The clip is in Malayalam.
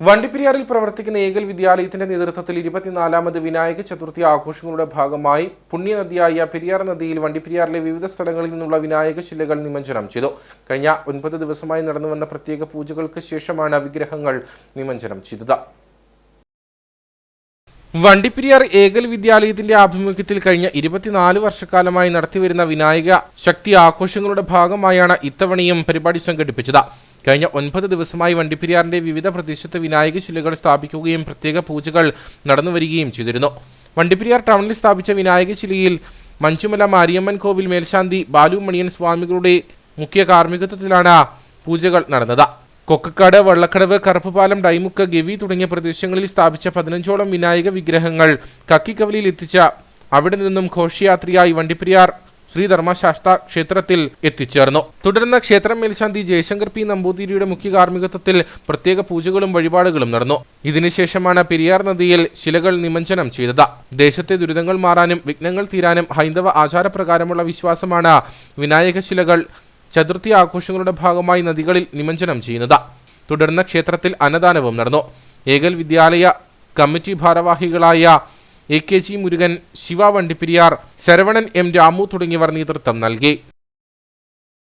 വണ്ടിപ്പെരിയാറിൽ പ്രവർത്തിക്കുന്ന ഏകൽ വിദ്യാലയത്തിന്റെ നേതൃത്വത്തിൽ ഇരുപത്തിനാലാമത് വിനായക ചതുർത്ഥി ആഘോഷങ്ങളുടെ ഭാഗമായി പുണ്യനദിയായ പെരിയാർ നദിയിൽ വണ്ടിപ്പെരിയാറിലെ വിവിധ സ്ഥലങ്ങളിൽ നിന്നുള്ള വിനായക ശിലകൾ നിമജ്ജനം ചെയ്തു. കഴിഞ്ഞ ഒൻപത് ദിവസമായി നടന്നുവന്ന പ്രത്യേക പൂജകൾക്ക് ശേഷമാണ് വിഗ്രഹങ്ങൾ നിമജ്ജനം ചെയ്തത്. വണ്ടിപ്പെരിയാർ ഏകൽ വിദ്യാലയത്തിന്റെ ആഭിമുഖ്യത്തിൽ കഴിഞ്ഞ ഇരുപത്തിനാല് വർഷക്കാലമായി നടത്തിവരുന്ന വിനായക ശക്തി ആഘോഷങ്ങളുടെ ഭാഗമായാണ് ഇത്തവണയും പരിപാടി സംഘടിപ്പിച്ചത്. കഴിഞ്ഞ ഒൻപത് ദിവസമായി വണ്ടിപ്പെരിയാറിന്റെ വിവിധ പ്രദേശത്ത് വിനായക ശിലകൾ സ്ഥാപിക്കുകയും പ്രത്യേക പൂജകൾ നടന്നുവരികയും ചെയ്തിരുന്നു. വണ്ടിപ്പെരിയാർ ടൗണിൽ സ്ഥാപിച്ച വിനായക ശിലയിൽ മഞ്ചുമല മാരിയമ്മൻ കോവിൽ മേൽശാന്തി ബാലു മണിയൻ സ്വാമികളുടെ മുഖ്യ കാർമ്മികത്വത്തിലാണ് പൂജകൾ നടന്നത്. കൊക്കക്കാട് വള്ളക്കടവ് കറുപ്പുപാലം ഡൈമുക്ക് ഗവി തുടങ്ങിയ പ്രദേശങ്ങളിൽ സ്ഥാപിച്ച പതിനഞ്ചോളം വിനായക വിഗ്രഹങ്ങൾ കക്കിക്കവലിയിൽ എത്തിച്ച അവിടെ നിന്നും ഘോഷയാത്രയായി വണ്ടിപ്പെരിയാർ ശ്രീധർമ്മശാസ്ത്ര ക്ഷേത്രത്തിൽ എത്തിച്ചേർന്നു. തുടർന്ന് ക്ഷേത്രം മേൽശാന്തി ജയശങ്കർ പി നമ്പൂതിരിയുടെ മുഖ്യ കാർമ്മികത്വത്തിൽ പ്രത്യേക പൂജകളും വഴിപാടുകളും നടന്നു. ഇതിനുശേഷമാണ് പെരിയാർ നദിയിൽ ശിലകൾ നിമഞ്ജനം ചെയ്തത്. ദേശത്തെ ദുരിതങ്ങൾ മാറാനും വിഘ്നങ്ങൾ തീരാനും ഹൈന്ദവ ആചാരപ്രകാരമുള്ള വിശ്വാസമാണ് വിനായക ശിലകൾ ചതുർത്ഥി ആഘോഷങ്ങളുടെ ഭാഗമായി നദികളിൽ നിമഞ്ജനം ചെയ്യുന്നത്. തുടർന്ന് ക്ഷേത്രത്തിൽ അന്നദാനവും നടന്നു. ഏകൽ വിദ്യാലയ കമ്മിറ്റി ഭാരവാഹികളായ A K G Murugan Siva Vandiperiyar Saravanan M Ramu തുടങ്ങിയവർ നേതൃത്വം നൽകി.